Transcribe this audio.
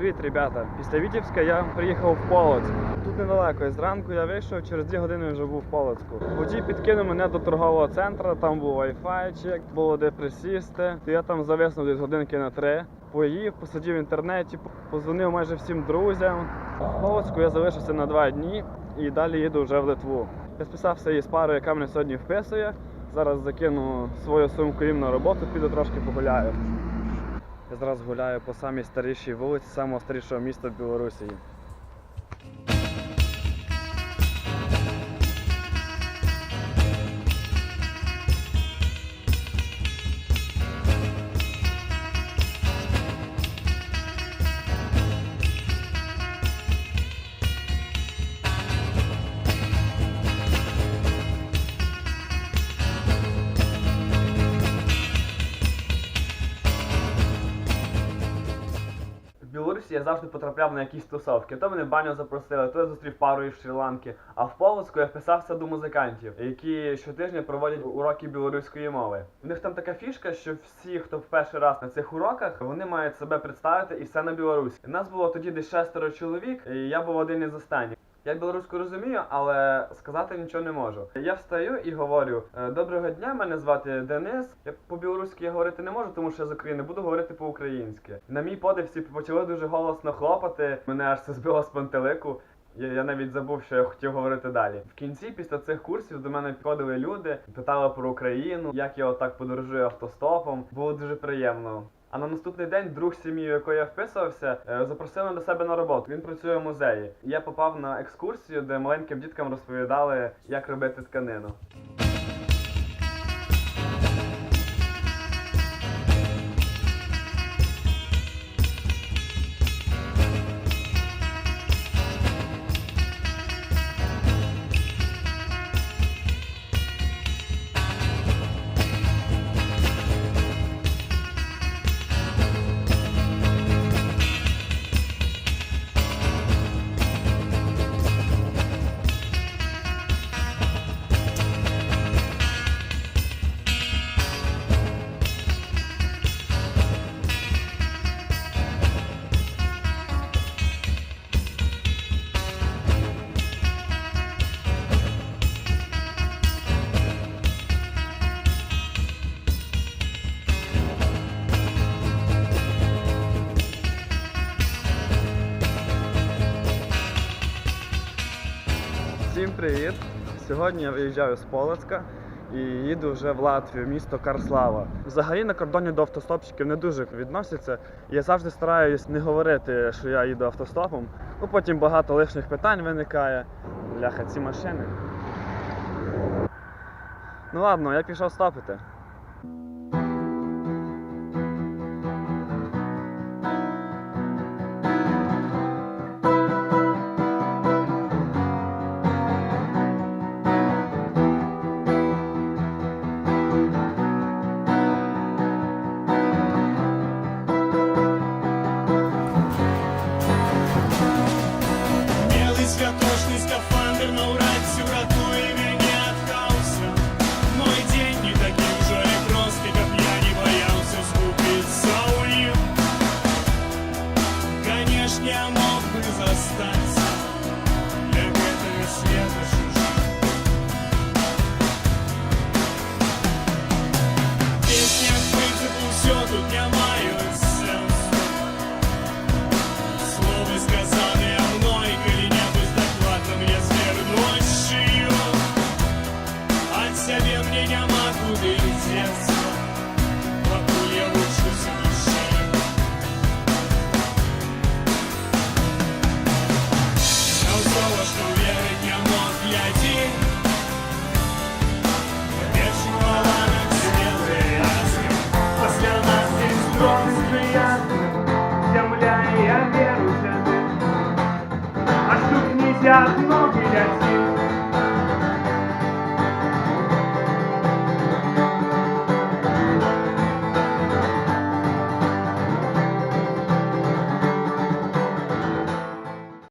Привіт, ребята! Після Вітівська я приїхав в Полоцьк. Тут недалеко. І зранку я вийшов, через 2 години вже був в Полоцьку. Водій підкинув мене до торгового центру, там був Wi-Fi, було де присісти. То я там зависнув десь годинки на три. Поїв, посидів в інтернеті, позвонив майже всім друзям. В Полоцьку я залишився на два дні і далі їду вже в Литву. Я списався із парою, яка мене сьогодні вписує. Зараз закину свою сумку їм на роботу, піду трошки погуляю. Я зараз гуляю по самій старішій вулиці, самого старішого міста Білорусі. Білорусі я завжди потрапляв на якісь тусовки. То мене баню запросили, то я зустрів пару із Шрі-Ланки. А в Полоцьку я вписався до музикантів, які щотижня проводять уроки білоруської мови. У них там така фішка, що всі, хто в перший раз на цих уроках, вони мають себе представити і все на білорусі. Нас було тоді десь шестеро чоловік, і я був один із останніх. Я білоруську розумію, але сказати нічого не можу. Я встаю і говорю: «Е, Доброго дня, мене звати Денис. Я по-білоруськи я говорити не можу, тому що я з України буду говорити по-українськи. На мій подив всі почали дуже голосно хлопати. Мене аж це збило з пантелику. Я, я навіть забув, що я хотів говорити далі. В кінці, після цих курсів, до мене підходили люди, питали про Україну, як я отак подорожую автостопом. Було дуже приємно. А на наступний день друг сім'ї, якої я вписувався, запросили запросив до себе на роботу. Він працює в музеї. Я попав на екскурсію, де маленьким діткам розповідали, як робити тканину. Всім привіт! Сьогодні я виїжджаю з Полоцька і їду вже в Латвію, місто Карслава. Взагалі на кордоні до автостопщиків не дуже відносяться. Я завжди стараюсь не говорити, що я їду автостопом. Ну потім багато лишніх питань виникає. Бляха, ці машини. Ну ладно, я пішов стопити. скафандр Земля и веру А что князья много летит